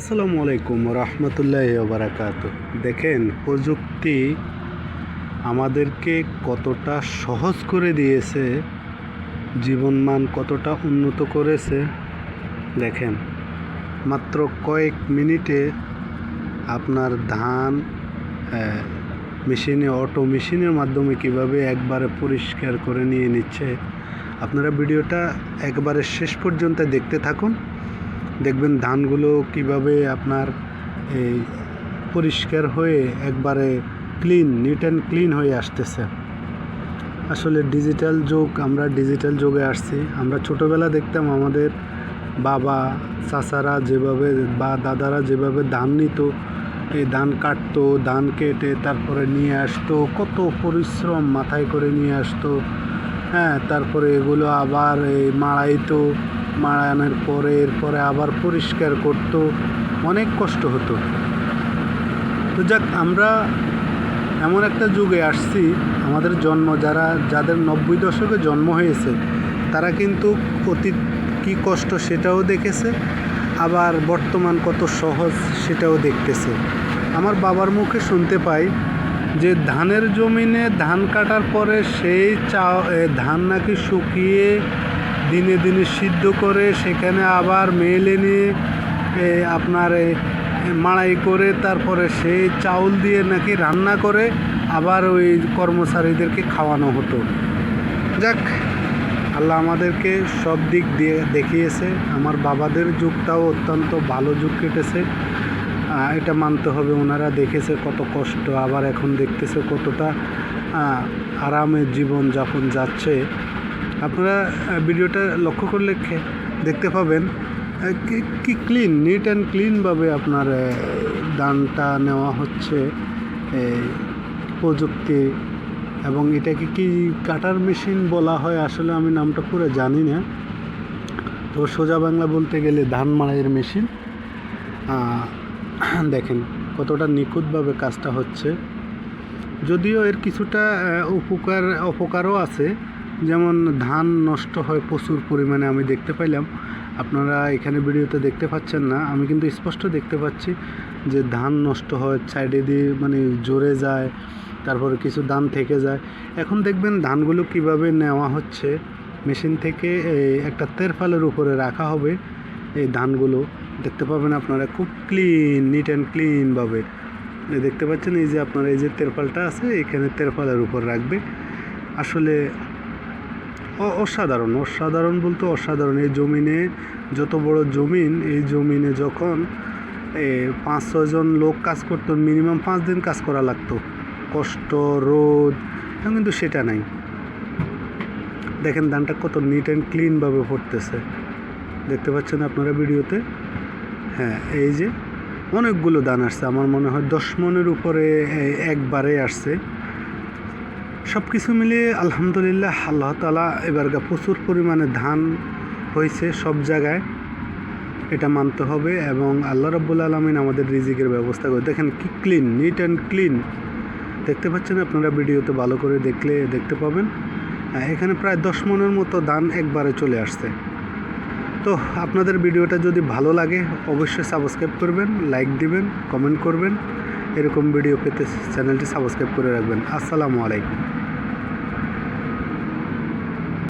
আসসালামু আলাইকুম রহমতুল্লাহ বারাকাত দেখেন, প্রযুক্তি আমাদেরকে কতটা সহজ করে দিয়েছে, জীবনমান কতটা উন্নত করেছে। দেখেন, মাত্র কয়েক মিনিটে আপনার ধান মেশিনে, অটো মেশিনের মাধ্যমে কীভাবে একবারে পরিষ্কার করে নিয়ে নিচ্ছে। আপনারা ভিডিওটা একবারে শেষ পর্যন্ত দেখতে থাকুন। দেখবেন ধানগুলো কীভাবে আপনার এই পরিষ্কার হয়ে একবারে ক্লিন নিট অ্যান্ড ক্লিন হয়ে আসতেছে। আসলে ডিজিটাল যুগ, আমরা ডিজিটাল যুগে আসছি। আমরা ছোটোবেলা দেখতাম আমাদের বাবা, চাচারা যেভাবে বা দাদারা যেভাবে ধান নিত, এই ধান কাটতো, ধান কেটে তারপরে নিয়ে আসতো, কত পরিশ্রম মাথায় করে নিয়ে আসতো। হ্যাঁ তারপরে এগুলো আবার এই মাড়াইতো। মাড়ানোর পরে, এরপরে আবার পরিষ্কার করতো। অনেক কষ্ট হতো। তো যাক, আমরা এমন একটা যুগে আসছি, আমাদের জন্ম যারা, যাদের নব্বই দশকে জন্ম হয়েছে, তারা কিন্তু অতীত কী কষ্ট সেটাও দেখেছে, আবার বর্তমান কত সহজ সেটাও দেখতেছে। আমার বাবার মুখে শুনতে পাই যে, ধানের জমিনে ধান কাটার পরে সেই চা ধান নাকি শুকিয়ে দিনে দিনে সিদ্ধ করে সেখানে আবার মেলে নিয়ে আপনার মাড়াই করে তারপরে সেই চাউল দিয়ে নাকি রান্না করে আবার ওই কর্মচারীদেরকে খাওয়ানো হতো। যাক আল্লাহ আমাদেরকে সব দিক দিয়ে দেখিয়েছে। আমার বাবাদের যুগটাও অত্যন্ত ভালো যুগ কেটেছে। এটা মানতে হবে ওনারা দেখেছে কত কষ্ট আবার এখন দেখতেছে কতটা আহ, আরামে জীবন যাপন যাচ্ছে। আপনারা ভিডিওটা লক্ষ্য করলে দেখতে পাবেন কি- ক্লিন নিট অ্যান্ড ক্লিনভাবে আপনার দানটা নেওয়া হচ্ছে প্রযুক্তি, এবং এটাকে কি কাটার মেশিন বলা হয় আসলে আমি নামটা পুরো জানি না। তো সোজা বাংলা বলতে গেলে ধান মাড়াইয়ের মেশিন দেখেন কতটা নিখুঁতভাবে কাজটা হচ্ছে। যদিও এর কিছুটা উপকার, অপকারও আছে যেমন ধান নষ্ট হয় প্রচুর পরিমাণে আমি দেখতে পাইলাম। আপনারা এখানে ভিডিওতে দেখতে পাচ্ছেন না। আমি কিন্তু স্পষ্ট দেখতে পাচ্ছি যে ধান নষ্ট হয় সাইডে দিয়ে মানে জোরে যায়, তারপরে কিছু ধান থেকে যায়। এখন দেখবেন ধানগুলো কীভাবে নেওয়া হচ্ছে, মেশিন থেকে একটা তেরফালের উপরে রাখা হবে এই ধানগুলো। দেখতে পাবেন আপনারা খুব ক্লিন, নিট অ্যান্ড ক্লিনভাবে দেখতে পাচ্ছেন এই যে আপনার এই যে তেরপালটা আছে, এখানে তেরপালের উপর রাখবে। আসলে অসাধারণ অসাধারণ বলতে অসাধারণ। এই জমিনে যত বড় জমিন, এই জমিনে যখন পাঁচ ছয়জন লোক কাজ করতো, মিনিমাম পাঁচ দিন কাজ করা লাগতো। কষ্ট, রোদ কিন্তু সেটা নাই। দেখেন ধানটা কত নিট অ্যান্ড ক্লিনভাবে পড়তেছে দেখতে পাচ্ছেন আপনারা ভিডিওতে? হ্যাঁ এই যে অনেকগুলো দান আসছে। আমার মনে হয় দশ মনের উপরে একবারে আসছে। সব কিছু মিলিয়ে আলহামদুলিল্লাহ আল্লাহ তালা এবারকার প্রচুর পরিমাণে ধান হয়েছে সব জায়গায়। এটা মানতে হবে এবং আল্লাহ রব্বুল আলমিন আমাদের রিজিকের ব্যবস্থা করে দেখেন কি ক্লিন নিট অ্যান্ড ক্লিন দেখতে পাচ্ছেন আপনারা ভিডিওতে ভালো করে দেখলে দেখতে পাবেন। এখানে প্রায় দশ মনের মতো ধান একবারে চলে আসছে। তো আপনাদের ভিডিওটা যদি ভালো লাগে অবশ্যই সাবস্ক্রাইব করবেন লাইক দিবেন কমেন্ট করবেন। এরকম ভিডিও পেতে চ্যানেলটি সাবস্ক্রাইব করে রাখবেন। আসসালামু আলাইকুম।